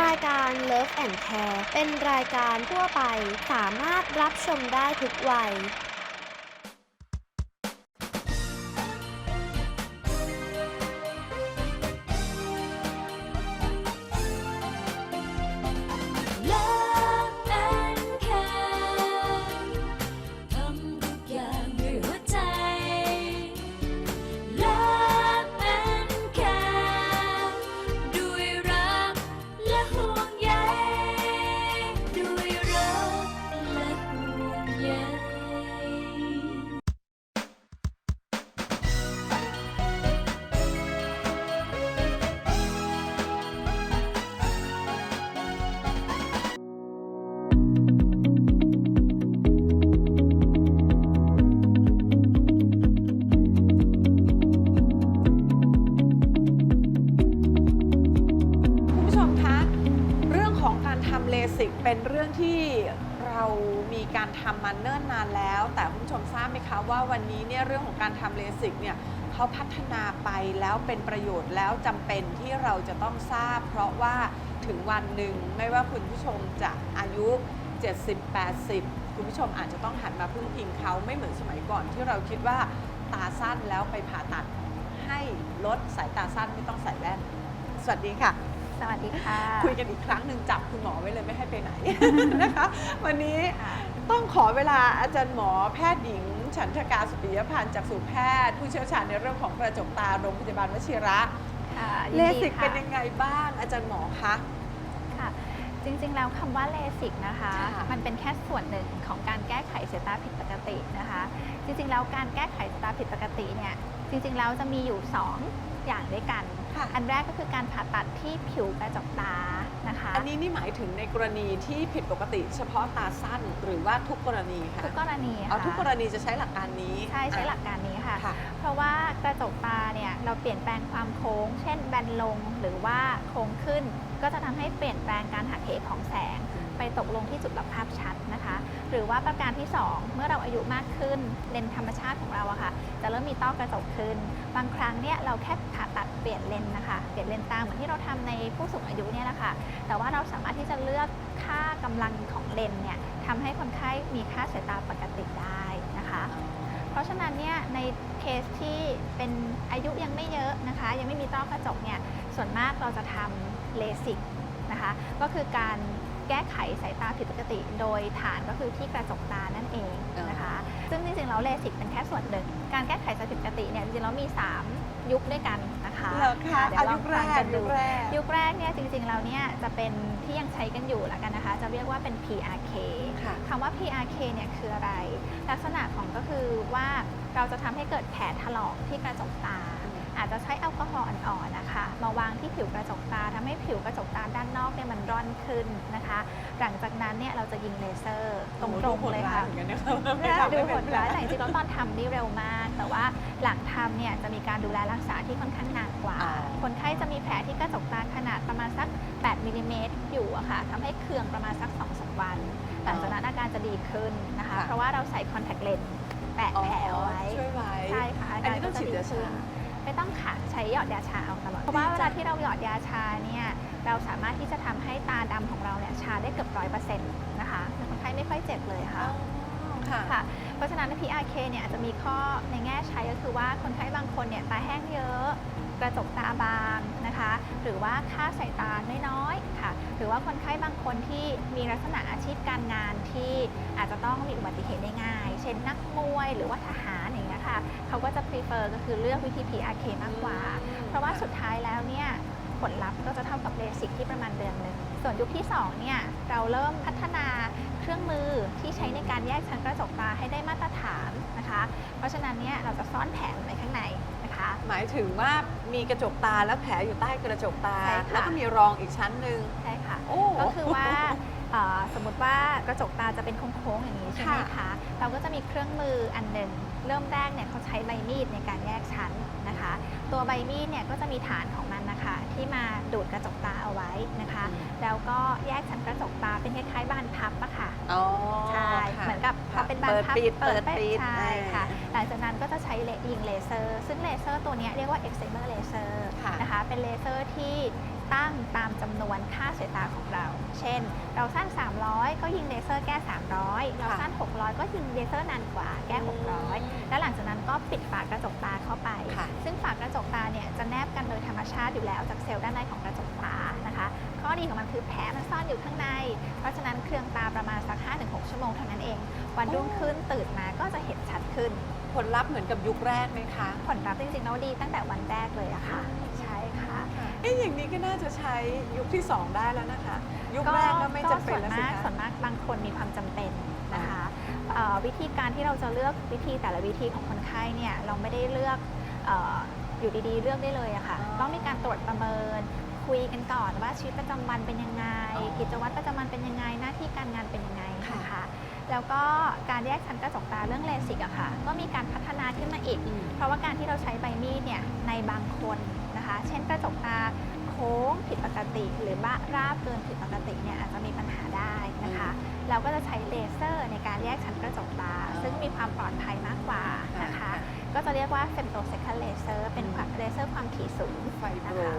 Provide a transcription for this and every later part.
รายการ Love and Care เป็นรายการทั่วไป สามารถรับชมได้ทุกวัย สิกเป็นเรื่องที่เรามีการทำมาเนิ่นนานแล้ว แต่คุณผู้ชมทราบไหมคะว่าวันนี้เนี่ยเรื่องของการทำเลสิกเนี่ยเขาพัฒนาไปแล้วเป็นประโยชน์แล้วจำเป็นที่เราจะต้องทราบ เพราะว่าถึงวันหนึ่งไม่ว่าคุณผู้ชมจะอายุ 70 80 คุณผู้ชมอาจจะต้องหันมาพึ่งพิงเขาไม่เหมือนสมัยก่อนที่เราคิดว่าตาสั้นแล้วไปผ่าตัดให้ลดสายตาสั้นไม่ต้องใส่แว่น สวัสดีค่ะ สวัสดีค่ะ คุยกันอีกครั้งหนึ่งจับคุณหมอไว้เลยไม่ให้ไปไหนนะคะ วันนี้ค่ะต้องขอเวลาอาจารย์หมอแพทย์หญิง ฉันทกาสุปิยพันธ์จากสูตรแพทย์ ผู้เชี่ยวชาญในเรื่องของกระจกตาโรงพยาบาลวชิระค่ะยินเลดีสิกค่ะเป็นยังไงบ้างอาจารย์หมอคะค่ะจริงๆ แล้วคำว่าเลสิกนะคะค่ะมันเป็นแค่ส่วนหนึ่งของการแก้ไขสายตาผิดปกตินะคะ จริงๆ แล้วการแก้ไขสายตาผิดปกติเนี่ยจริงๆ แล้วจะมีอยู่ 2 อย่างด้วยกัน ค่ะ อันแรกก็คือการผ่าตัดที่ผิวกระจกตานะคะ อันนี้นี่หมายถึงในกรณีที่ผิดปกติ เฉพาะตาสั้นหรือว่าทุกกรณีคะทุกกรณีเอาค่ะทุกกรณีจะใช้หลักการนี้ใช่ใช้หลักการนี้ค่ะค่ะ เพราะว่ากระจกตาเนี่ยเราเปลี่ยนแปลงความโค้ง เช่นแบนลงหรือว่าโค้งขึ้น ก็จะทำให้เปลี่ยนแปลงการหักเหของแสง ไปตกลงที่จุดรับภาพชัดนะคะ หรือว่าประการที่ 2 เมื่อเราอายุมากขึ้นเลนส์ธรรมชาติของเราอะค่ะ จะเริ่มมีต้อกระจกขึ้น บางครั้งเนี่ยเราแค่ผ่าตัดเปลี่ยนเลนส์นะคะ เปลี่ยนเลนส์ตาเหมือนที่เราทำในผู้สูงอายุเนี่ยแหละค่ะ แต่ว่าเราสามารถที่จะเลือกค่ากำลังของเลนส์เนี่ยทำให้คนไข้มีค่าสายตาปกติได้นะคะ เพราะฉะนั้นเนี่ยในเคสที่เป็นอายุยังไม่เยอะนะคะ ยังไม่มีต้อกระจกเนี่ยส่วนมากเราจะทำเลสิกนะคะ ก็คือการ แก้ไขสายตาผิดปกติ โดยฐานก็คือที่กระจกตานั่นเองนะคะ ซึ่งจริงๆแล้วเลสิกเป็นแค่ส่วนหนึ่ง การแก้ไขสายตาผิดปกติเนี่ยจริงๆแล้วมี 3 ยุคด้วยกันนะคะเหรอคะเดี๋ยอาวลยุองคแรฟังกกันยุดูคแรกยุคแรกเนี่ยจริงๆแล้วเนี่ยจะเป็นที่ยังใช้กันอยู่ละกันนะคะ จะเรียกว่าเป็น PRK ค่ะคำว่า PRK เนี่ยคืออะไร ลักษณะของก็คือว่าเราจะทำให้เกิดแผลถลอกที่กระจกตา อาจจะใช้แอลกอฮอล์อ่อนๆนะคะมาวางที่ผิวกระจกตาทำให้ผิวกระจกตาด้านนอกเนี่ยมันร่อนขึ้นนะคะ หลังจากนั้นเนี่ยเราจะยิงเลเซอร์ตรงๆเลยค่ะโอ้โหดูโหดร้ายเหมือนกันนะคะไม่น่าทำดูไม่โหเป็นดไรร้ายแต่จริงๆแล้วตอนทำนี่เร็วมาก แต่ว่าหลังทำเนี่ยจะมีการดูแลรักษาที่ค่อนข้างนานกว่าอ๋อคนไข้จะมีแผลที่กระจกตาขนาดประมาณสัก 8มิลลิเมตรอยู่อะค่ะทำให้เคืองประมาณสัก2อสวันหลังจากนั้นอาการจะดีขึ้นนะคะ เพราะว่าเราใส่คอนแทคเลนส์แปะแผลเอาไว้ช่วยไว้ ใช่ค่ะอันนี้ต้องฉีดยาชา ไม่ต้องค่ะใช้หยอดยาชาเอาตลอด เพราะว่าเวลาที่เราหยอดยาชาเนี่ยเราสามารถที่จะทำให้ตาดำของเราเนี่ยชาได้เกือบร้อยเปอร์เซ็นต์นะคะคนไข้ไม่ค่อยเจ็บเลยค่ะค่ะค่ะ เพราะฉะนั้น PRK เนี่ยอาจจะมีข้อในแง่ใช้ก็คือว่าคนไข้บางคนเนี่ยตาแห้งเยอะกระจกตาบางนะคะ หรือว่าค่าสายตาน้อยๆค่ะ หรือว่าคนไข้บางคนที่มีลักษณะอาชีพการงานที่อาจจะต้องมีอุบัติเหตุได้ง่าย เช่นนักมวยหรือว่าทหารอย่างเงี้ย ค่ะ เขาก็จะ prefer ก็คือเลือกวิธี PRK มากกว่า เพราะว่าสุดท้ายแล้วเนี่ยผลลัพธ์ก็จะเท่ากับเลสิกที่ประมาณเดือนหนึ่ง ส่วนยุคที่2เนี่ยเราเริ่มพัฒนาเครื่องมือที่ใช้ในการแยกชั้นกระจกตาให้ได้มาตรฐานนะคะ เพราะฉะนั้นเนี่ยเราจะซ่อนแผนไว้ข้างในนะคะ หมายถึงว่ามีกระจกตาแล้วแผลอยู่ใต้กระจกตาใช่ค่ะแล้วก็มีรองอีกชั้นหนึ่งใช่ค่ะโอ้ก็คือว่าเอ่อ สมมติว่ากระจกตาจะเป็นโค้งๆอย่างนี้ใช่ไหมค่ะคะ เราก็จะมีเครื่องมืออันหนึ่งเริ่มแรกเนี่ยเขาใช้ใบมีดในการแยกชั้นนะคะ ตัวใบมีดเนี่ยก็จะมีฐานของมันนะคะ ที่มาดูดกระจกตาเอาไว้นะคะ แล้วก็แยกชั้นกระจกตาเป็นคล้ายๆบานพับอะค่ะอ๋อใช่ค่ะเหมือนกับพค่ะอเป็นบานพับเปิดปิดเปิดเปิดปิดใช่อ่าค่ะหลังจากนั้นก็จะใช้เลยิงเลเซอร์ ซึ่งเลเซอร์ตัวเนี้ยเรียกว่า excimer laser ค่ะนะคะเป็นเลเซอร์ที่ ตั้งตามจำนำนวนค่าสายตาของเรา เช่น เราสั้น 300 ก็ยิงเลเซอร์แก้ 300 เราสั้น 600 ก็ยิงเลเซอร์นานกว่าแก้ 600 แล้วหลังจากนั้นก็ปิดฝากระจกตาเข้าไปค่ะซึ่งฝากระจกตาเนี่ยจะแนบกันโดยธรรมชาติอยู่แล้วจากเซลล์ด้านในของกระจกตานะคะ ข้อดีของมันคือแผลมันซ่อนอยู่ข้างใน เพราะฉะนั้นเครืองตาประมาณสัก 5-6 ชั่วโมงเท่านั้นเอง วันรุ่งขึ้นตื่นมาก็จะเห็นชัดขึ้นผลลัพธ์เหมือนกับยุคแรกไหมคะ ผลลัพธ์จริงๆแล้วดีตั้งแต่วันแรกเลยอะค่ะ ใช่ค่ะ เอ๊ะอย่างนี้ก็น่าจะใช้ยุคที่ 2 ได้แล้วนะคะ ยุคแรกก็ไม่จำเป็นแล้วส่วนสิมากส่วคะนมากบางคนมีความจำเป็นนะคะเอ่อวิธีการที่เราจะเลือกวิธีแต่ละวิธีของคนไข้เนี่ยเราไม่ได้เลือกเอออยู่ดีๆ เลือกได้เลยอะค่ะอ๋อต้องมีการตรวจประเมินคุยกันก่อนว่าชีวิตประจำวันเป็นยังไงอ๋อกิจวัตรประจำวันเป็นยังไงหน้าที่การงานเป็นยังไงค่ะนะคะแล้วก็การแยกชั้นกระจกตาเรื่องเลสิกอะค่ะก็มีการพัฒนาขึ้นมาอีก เพราะว่าการที่เราใช้ใบมีดเนี่ยในบางคน นะคะ เช่นกระจกตาโค้งผิดปกติ หรือบ้าราบเกินผิดปกติเนี่ยอาจจะมีปัญหาได้นะคะ เราก็จะใช้เลเซอร์ในการแยกชั้นกระจกตาอ๋อซึ่งมีความปลอดภัยมากกว่านะคะ ก็จะเรียกว่าเฟมโตเซคัลเลเซอร์เป็นความเลเซอร์ความถี่สูงไฟโบนะรคะ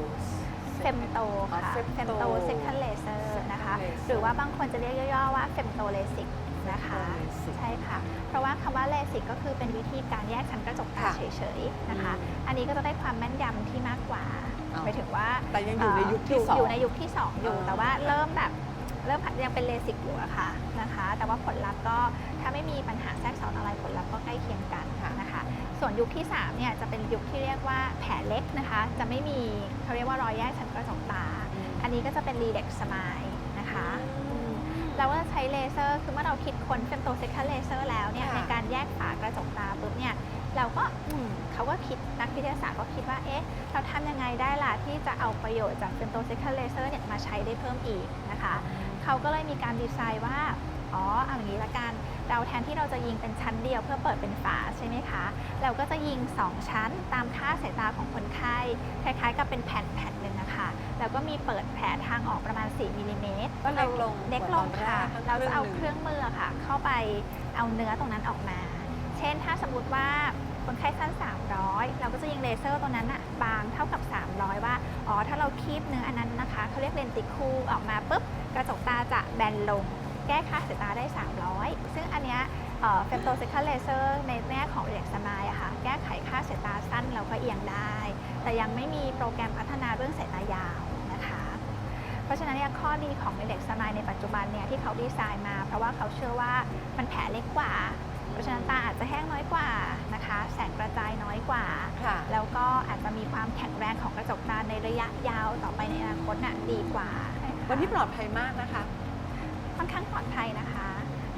เฟมโตค่ะอ๋อเฟม femto โตเซคัลเลเซอร์นะคะ laser หรือว่าบางคนจะเรียกย่อๆว่าเฟมโตเลสิก นะคะ Femtolasic ใช่ค่ะ เพราะว่าคำว่าเลสิกก็คือเป็นวิธีการแยกชั้นกระจกตาค่ะเฉยๆนะคะอืมอันนี้ก็จะได้ความแม่นยำที่มากกว่าอ๋อหมายถึงว่าแต่ยังอยู่ในยุคที่เสองอยู่ในยุคที่ 2 อยู่อ๋อแต่ว่าเริ่มแบบเริ่มยังเป็นเลสิกอยู่อะค่ะนะคะ แต่ว่าผลลัพธ์ก็ถ้าไม่มีปัญหาแทรกซ้อนอะไรผลลัพธ์ก็ใกล้เคียงกันนะคะ ส่วนยุคที่3เนี่ยจะเป็นยุคที่เรียกว่าแผลเล็กนะคะ จะไม่มีเขาเรียกว่ารอยแยกชั้นกระจกตา อันนี้ก็จะเป็นรีเด็กสมายนะคะอืม เราก็จะใช้เลเซอร์คือเมื่อเราคิดค้นเฟมโตเซคัลเลเซอร์แล้วเนี่ยค่ะในการแยกฝากระจกตาปุ๊บเนี่ยเราก็อืมเขาก็คิดนักวิทยาศาสตร์ก็คิดว่าเอ๊ะเราทำยังไงได้ล่ะที่จะเอาประโยชน์จากเฟมโตเซคัลเลเซอร์เนี่ยมาใช้ได้เพิ่มอีกนะคะ เขาก็เลยมีการดีไซน์ว่า อ๋อเอาอย่างนี้ละกัน เราแทนที่เราจะยิงเป็นชั้นเดียวเพื่อเปิดเป็นฝาใช่ไหมคะ เราก็จะยิง 2 ชั้นตามค่าสายตาของคนไข้คล้ายๆ กับเป็นแผ่นแผ่นหนึ่งนะคะ แล้วก็มีเปิดแผลทางออกประมาณ 4มิลลิเมตรก็เล็กลงเล็กลงค่ะกว่าตอนแรกเราจะเอาคเครึ่งหนึ่งรื่องมือค่ะ เข้าไปเอาเนื้อตรงนั้นออกมา เช่นถ้าสมมติว่า คนไข้สั้น 300 เราก็จะยิงเลเซอร์ตัวนั้นอะบางเท่ากับ 300 ว่าอ๋อถ้าเราคีบเนื้ออันนั้นนะคะเขาเรียกเลนติคูออกมาปุ๊บกระจกตาจะแบนลง แก้ค่าสายตาได้ 300 ซึ่งอันเนี้ยเฟมโตซิคัลเลเซอร์ในแง่ของเด็กสมายอะค่ะแก้ไขค่าสายตาสั้นเราก็เอียงได้ แต่ยังไม่มีโปรแกรมพัฒนาเรื่องสายตายาวนะคะเพราะฉะนั้นเนี่ยข้อดีของเด็กสมายในปัจจุบันเนี่ยที่เขาดีไซน์มา เพราะว่าเขาเชื่อว่ามันแผลเล็กกว่า เพราะฉะนั้นตาอาจจะแห้งน้อยกว่านะคะ แสงกระจายน้อยกว่า ค่ะ แล้วก็อาจจะมีความแข็งแรงของกระจกตาในระยะยาวต่อไปในอนาคตน่ะดีกว่าวันนี้ปลอดภัยมากนะคะ ค่อนข้างปลอดภัยนะคะ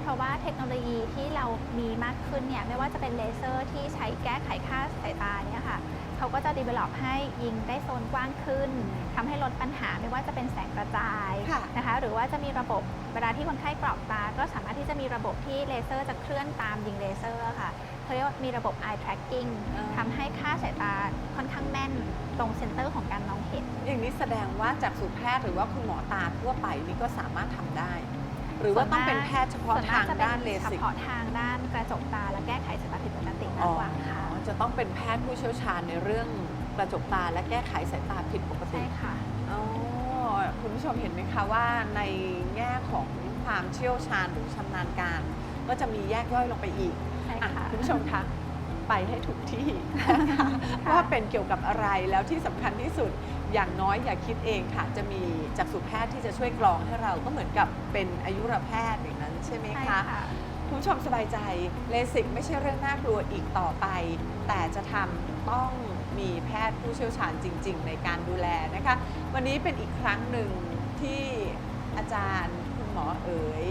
เพราะว่าเทคโนโลยีที่เรามีมากขึ้นเนี่ยไม่ว่าจะเป็นเลเซอร์ที่ใช้แก้ไขค่าสายตาเนี่ยค่ะ เขาก็จะ develop ให้ยิงได้โซนกว้างขึ้นทำให้ลดปัญหาไม่ว่าจะเป็นแสงกระจายค่ะนะคะหรือว่าจะมีระบบเวลาที่คนไข้กรอกตา ก็สามารถที่จะมีระบบที่เลเซอร์จะเคลื่อนตามยิงเลเซอร์ค่ะเขาเรียกว่ามีระบบ eye tracking อ่าทำให้ค่าสายตาค่อนข้างแม่นตรงเซนเตอร์ของการมองเห็น อย่างนี้แสดงว่าจากสูตรแพทย์หรือว่าคุณหมอตาทั่วไปนี่ก็สามารถทำได้ หรือว่าต้องเป็นแพทย์เฉพาะส่วนมทากงจะเป็นด้านเลสิกเฉพาะทางด้านกระจกตาและแก้ไขสายตาผิดปกติมากกว่าค่ะอ๋อ จะต้องเป็นแพทย์ผู้เชี่ยวชาญในเรื่องกระจกตาและแก้ไขสายตาผิดปกติ ใช่ค่ะ อ๋อคุณผู้ชมเห็นไหมคะว่าในแง่ของความเชี่ยวชาญหรือชำนาญการ ก็จะมีแยกย่อยลงไปอีกใช่อะค่ะ คุณผู้ชมคะไปให้ถูกที่นะคะว่าเป็นเกี่ยวกับอะไรแล้วที่สำคัญที่สุดอย่างน้อยอย่าคิดเองค่ะ จะมีจักษุแพทย์ที่จะช่วยกรองให้เราก็เหมือนกับเป็นอายุรแพทย์อย่างนั้นใช่ไหมใช่คะ ค่ะ คุณผู้ชมสบายใจเลสิกไม่ใช่เรื่องน่ากลัวอีกต่อไป แต่จะทำต้องมีแพทย์ผู้เชี่ยวชาญจริง ๆ ในการดูแลนะคะ วันนี้เป็นอีกครั้งหนึ่งที่อาจารย์คุณหมอเอ๋ย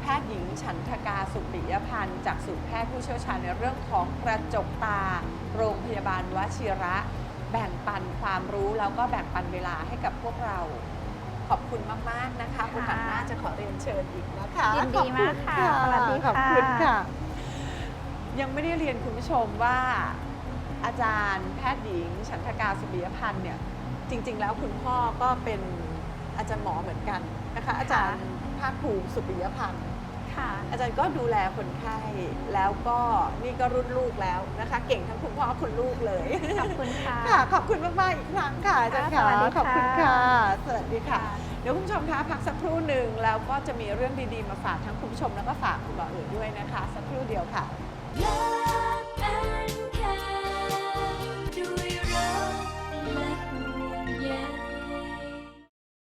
แพทย์หญิงฉันทกาสุปิยพันธ์จากศูนย์แพทย์ผู้เชี่ยวชาญในเรื่องของกระจกตา โรงพยาบาลวชิระ แบ่งปันความรู้แล้วก็แบ่งปันเวลาให้กับพวกเรา ขอบคุณมาก ๆ นะคะโอกาสหน้าจะขอเรียนเชิญอีกนะคะยินดีมากค่ะขอบณสวัสดีค่ะขอบคุณค่ะ ยังไม่ได้เรียนคุณผู้ชมว่าอาจารย์แพทย์หญิง ฉันทกาสุบิยพันธ์เนี่ยจริง ๆ แล้วคุณพ่อก็เป็นอาจารย์หมอเหมือนกันนะคะ อาจารย์ภาคภูมิสุปิยพันธ์ค่ะอาจารย์ก็ดูแลคนไข้แล้วก็นี่ก็รุ่นลูกแล้วนะคะ เก่งทั้งคุณพ่อคุณลูกเลยขอบคุณค่ะค่ะขอบคุณมากๆอีกครั้งค่ะอาจารย์ค่ะค่ะสวัสดีขอบคุณค่ะค่ะ สวัสดีค่ะ เดี๋ยวคุณผู้ชมคะพักสักครู่หนึ่งแล้วก็จะมีเรื่องดีๆมาฝากทั้งคุณผู้ชมแล้วก็ฝากคุณบ่าออื่นด้วยนะคะ สักครู่เดียวค่ะ